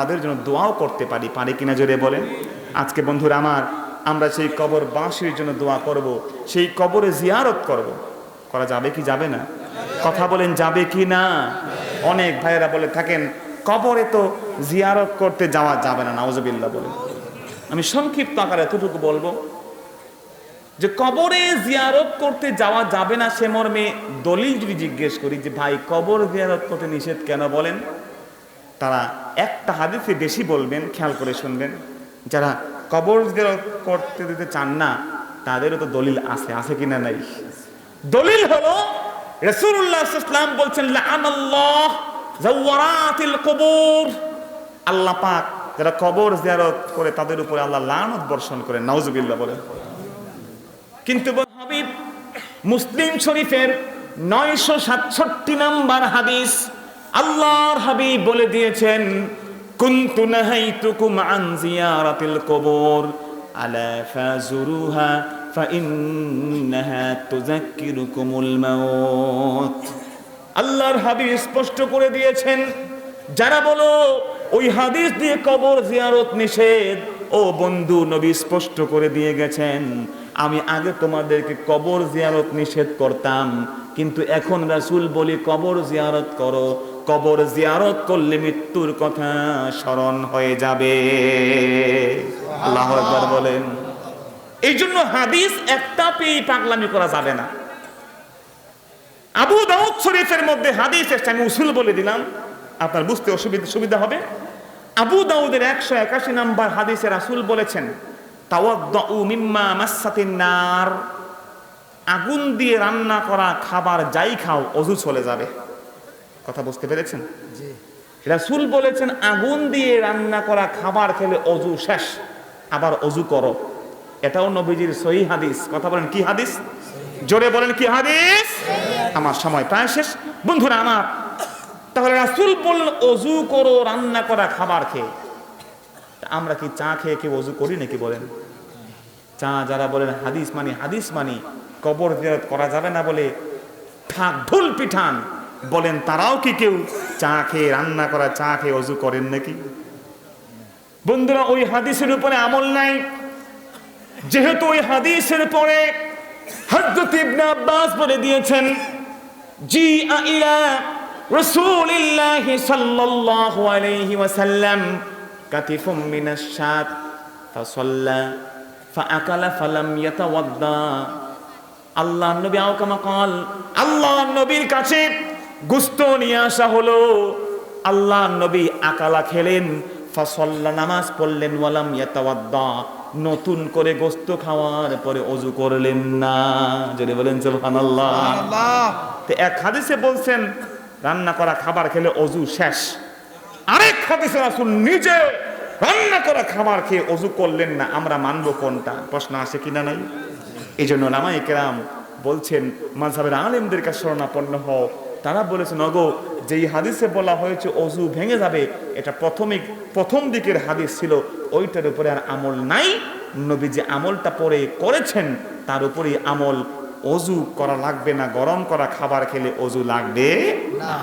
তাদের জন্য দোয়াও করতে পারি পারি কিনা জোরে বলেন? আজকে বন্ধুরা আমার, আমরা সেই কবর বাঁশির জন্য দোয়া করব, সেই কবরে জিয়ারত করব। করা যাবে কি যাবে না? কথা বলেন, যাবে কি না? অনেক ভাইয়েরা বলে থাকেন, কবরে তো জিয়ারত করতে যাওয়া যাবে না নাউজবিল্লা বলেন। আমি সংক্ষিপ্ত আকারে এতটুকু বলব যে কবরে জিয়ারত করতে যাওয়া যাবে না, সে মর্মে দলিল যদি জিজ্ঞেস করি যে ভাই, কবর জিয়ারত করতে নিষেধ কেন বলেন? তারা একটা হাদিসে বেশি বলবেন, খেয়াল করে শুনবেন। যারা কবর করতে দিতে চান না, তাদেরও তো দলিল আছে আছে কিনা নাই? দলিল হলো, রাসূলুল্লাহ ইসলাম বলছেন আল্লাহ পাক যারা কবর জিয়ারত করে, তাদের উপরে আল্লাহ লানত বর্ষণ করে নাউজুবিল্লাহ বলে কিন্তু হাবিব, মুসলিম শরীফের নয়শো সাতষট্টি নাম্বার হাদিস আল্লাহর হাবিব বলে দিয়েছেন, কুনতু নাহাইতুকুম আন জিয়ারাতিল কবর, আলা ফাজুরুহা ফাইন্নাহা তুযাক্কিরুকুমুল মাউত। আল্লাহর হাদিস স্পষ্ট করে দিয়েছেন, যারা বলো, ওই হাদিস দিয়ে কবর জিয়ারত নিষেধ, ও বন্ধু নবী স্পষ্ট করে দিয়ে গেছেন, আমি আগে তোমাদেরকে কবর জিয়ারত নিষেধ করতাম, কিন্তু এখন রাসুল বলি কবর জিয়ারত করো কবর জিয়ারত করলে মৃত্যুর কথা স্মরণ হয়ে যাবে। আল্লাহ একবার বলেন। এই জন্য হাদিস একটা পেয়ে পাগলামি করা যাবে না। আবু দাউদ শরীফের মধ্যে হাদিস এসছে, আমি উসুল বলে দিলাম। আপনার বুঝতে অসুবিধা, সুবিধা হবে। আবু দাউদের একশো একাশি নাম্বার হাদিসে রাসূল বলেছেন মিম্মা নার। আগুন দিয়ে রান্না করা খাবার যাই খাও, অজু চলে যাবে। কথা বুঝতে পেরেছেন? রাসূল বলেছেন আগুন দিয়ে রান্না করা খাবার খেলে অজু শেষ আবার অজু করো। এটাও নবীজির সহি হাদিস। কথা বলেন কি হাদিস? জোরে বলেন কি হাদিস? আমার সময় প্রায় শেষ। বন্ধুরা আমার তাহলে রাসূল বললেন অজু করো রান্না করা খাবার খেয়ে। আমরা কি চা খেয়ে কেউ অজু করি নাকি বলেন? চা যারা বলেন হাদিস মানি হাদিস মানি কবর করা যাবে না বলে ঠাক ঢোল পিঠান বলেন, তারাও কি কেউ চা খেয়ে রান্না করা, চা খেয়ে অজু করেন নাকি? বন্ধুরা, ওই হাদিসের উপরে আমল নাই। যেহেতু ওই হাদিসের পরে হযরত ইবনে আব্বাস বলে দিয়েছেন জি ইলা রাসূলিল্লাহ সাল্লাল্লাহু আলাইহি ওয়াসাল্লাম, কাতিফুম মিনাশ শাত, ফাসাল্লা, ফাআকালা ফালাম ইয়াতাওয়াদ্দা। আল্লাহ নবী আওকামা কল আল্লাহ নবীর কাছে গুস্ত নিয়ে আসা হলো। আল্লাহ নবী আকালা খেলেন ফাসল্লা নামাজ পড়লেন ওয়ালাম ইয়াতাওয়াদ্দা নতুন করে গোস্ত খাওয়ার পরে অজু করলেন না। যদি বলেন সুবহানাল্লাহ। তো এক হাদিসে বলছেন রান্না করা খাবার খেলে অজু শেষ। আরেক হাদিসে রাসূল নিজে রান্না করা খাবার খেয়ে অজু করলেন না। আমরা মানব কোনটা? প্রশ্ন আসে কিনা নাই? এই জন্য নামাই কেরাম বলছেন মাঝহাবের আলেমদের কাছে শরণাপন্ন হও। তারা বলেছে, নগো, যেই হাদিসে বলা হয়েছে অজু ভেঙে যাবে, এটা প্রথমিক, প্রথম দিকের হাদিস ছিল, ওইটার উপরে আর আমল নাই। নবী যে আমলটা পরে করেছেন, তার উপরেই আমল অজু করা লাগবে না, গরম করা খাবার খেলে অজু লাগবে না।